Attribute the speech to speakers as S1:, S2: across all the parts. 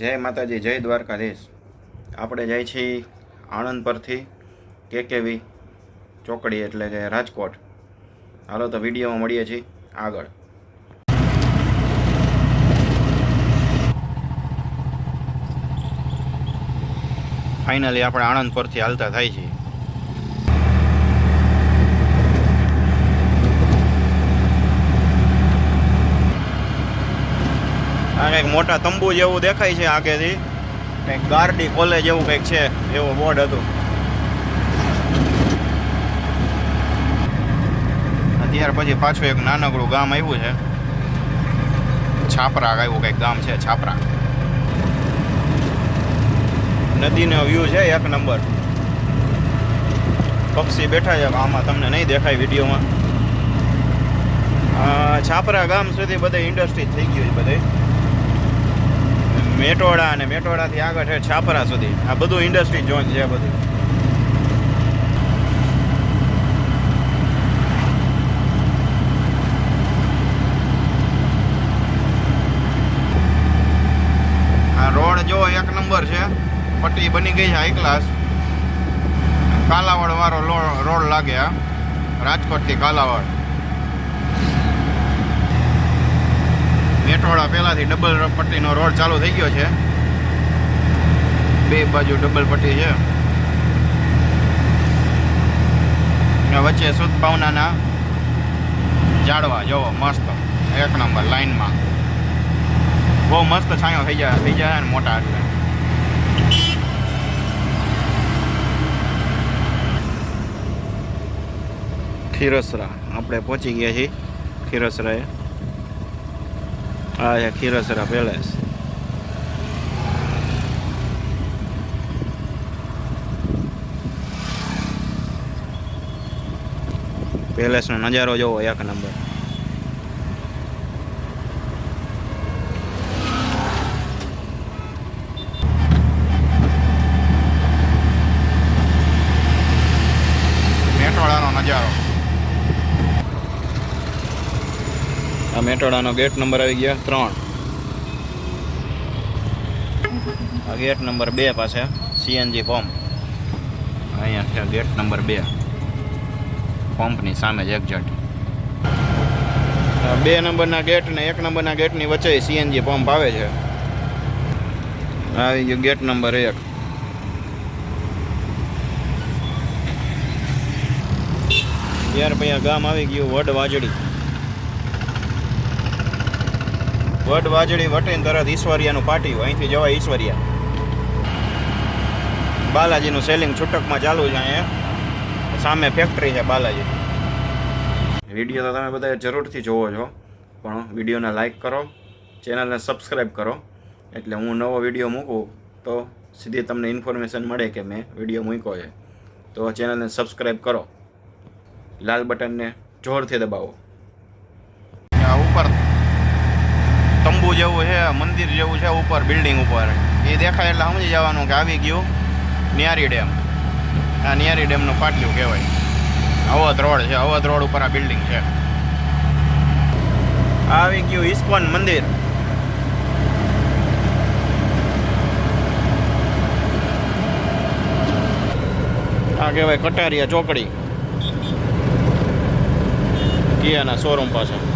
S1: જય માતાજી, જય દ્વારકાધીશ. આપણે જાય છીએ આણંદ પરથી કેકેવી ચોકડી એટલે કે રાજકોટ. હાલો તો વિડીયોમાં મળીએ છીએ આગળ. ફાઇનલી આપણે આણંદ પરથી હાલતા થાય છે આ કંઈક મોટા તંબુ જેવું દેખાય છે આગેથી. કંઈક ગાર્ડી કોલેજ એવું કંઈક છે, એવું બોર્ડ હતું. ત્યાર પછી પાછું એક નાનકડું ગામ આવ્યું છે. છાપરા આવ્યું કંઈક ગામ છે, છાપરા. નદીનો વ્યૂ છે એક નંબર. પક્ષી બેઠા છે, આમાં તમને નહીં દેખાય વિડીયોમાં. છાપરા ગામ સુધી બધે ઇન્ડસ્ટ્રી થઈ ગયું છે બધે. મેટોડા અને મેટોડાથી આગળ છે છાપરા સુધી. આ બધું ઇન્ડસ્ટ્રી ઝોન છે બધું. આ રોડ જો એક નંબર છે, પટ્ટી બની ગઈ છે હાઈ ક્લાસ કાલાવડ વાળો રોડ લાગે રાજકોટથી કાલાવડ. મેટોડા પહેલાથી ડબલ પટ્ટીનો રોડ ચાલુ થઈ ગયો છે. બે બાજુ ડબલ પટ્ટી છે. વચ્ચે સુદ પાવનાના ઝાડવા જોવો, મસ્ત. એક નંબર લાઈનમાં. બહુ મસ્ત છાંયો થઈ જાય થઈ જાય મોટા એટલે. ખીરસરા. આપણે પહોંચી ગયા છીએ ખીરસરાએ. આ છે ખીરસરા પેલેસ પેલેસનો નજારો જોવો એક નંબર મેટોડાનો નજારો આ મેટોડાનો ગેટ નંબર આવી ગયા ત્રણ. આ ગેટ નંબર બે પાસે સીએનજી પંપ. અહીંયા છે ગેટ નંબર બે. પંપની સામે જ એક્ઝેટ બે નંબરના ગેટ ને એક નંબરના ગેટની વચ્ચે સીએનજી પંપ આવે છે. આવી ગયો ગેટ નંબર એક. ત્યાર પછી ગામ આવી ગયું વડ વાજડી વડ વાજળી વટીને તરત ઈશ્વરિયાનું પાટિયું. અહીંથી જવાય ઈશ્વરિયા. બાલાજીનું સેલિંગ છૂટકમાં ચાલુ છે અહીંયા. સામે ફેક્ટરી છે બાલાજી. વીડિયો તો તમે બધા જરૂરથી જોવો છો, પણ વિડીયોને લાઈક કરો ચેનલને સબસ્ક્રાઈબ કરો. એટલે હું નવો વીડિયો મૂકું, તો સીધી તમને ઇન્ફોર્મેશન મળે કે મેં વીડિયો મૂક્યો છે. તો ચેનલને સબસ્ક્રાઈબ કરો. લાલ બટનને જોરથી દબાવો આ ઉપર તંબુ જેવું છે, મંદિર જેવું છે, ઉપર બિલ્ડિંગ ઉપર. એ દેખાય એટલે સમજી જવાનું કે આવી ગયું નિયારી ડેમ. આ નિયારી ડેમનું પાટિયું કહેવાય. અવધ રોડ છે અવધ રોડ ઉપર આ બિલ્ડિંગ છે. આવી ગયું ઇસ્કોન મંદિર. આ કહેવાય કટારિયા ચોકડી. કિયાના શોરૂમ પાસે.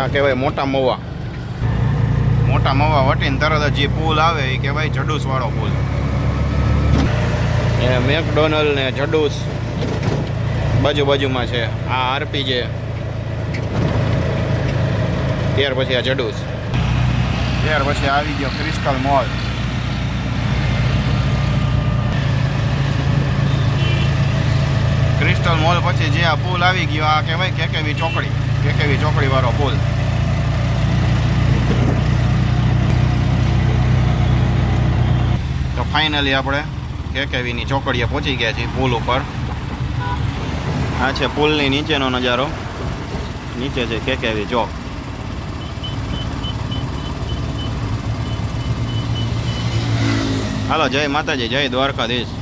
S1: આ કહેવાય મોટા મવા. મોટા મવા વટીને તરત જ જે પુલ આવે એ કહેવાય જડુસ વાળો પુલ. એ મેકડોનલ્ડ ને જડુસ બાજુ બાજુમાં છે. આ આરપી છે ત્યાર પછી આ જડુસ. ત્યાર પછી આવી ગયો ક્રિસ્ટલ મોલ. ક્રિસ્ટલ મોલ પછી જે આ પુલ આવી ગયો, આ કહેવાય કેકેવી ચોકડી. કેકેવી ચોકડી વાળો પુલ. તો ફાઇનલી આપણે કેકેવીની ચોકડીએ પહોંચી ગયા છીએ પુલ ઉપર. આ છે પુલની નીચેનો નજારો. નીચે છે કેકેવી ચોક. હાલો, જય માતાજી, જય દ્વારકાધીશ.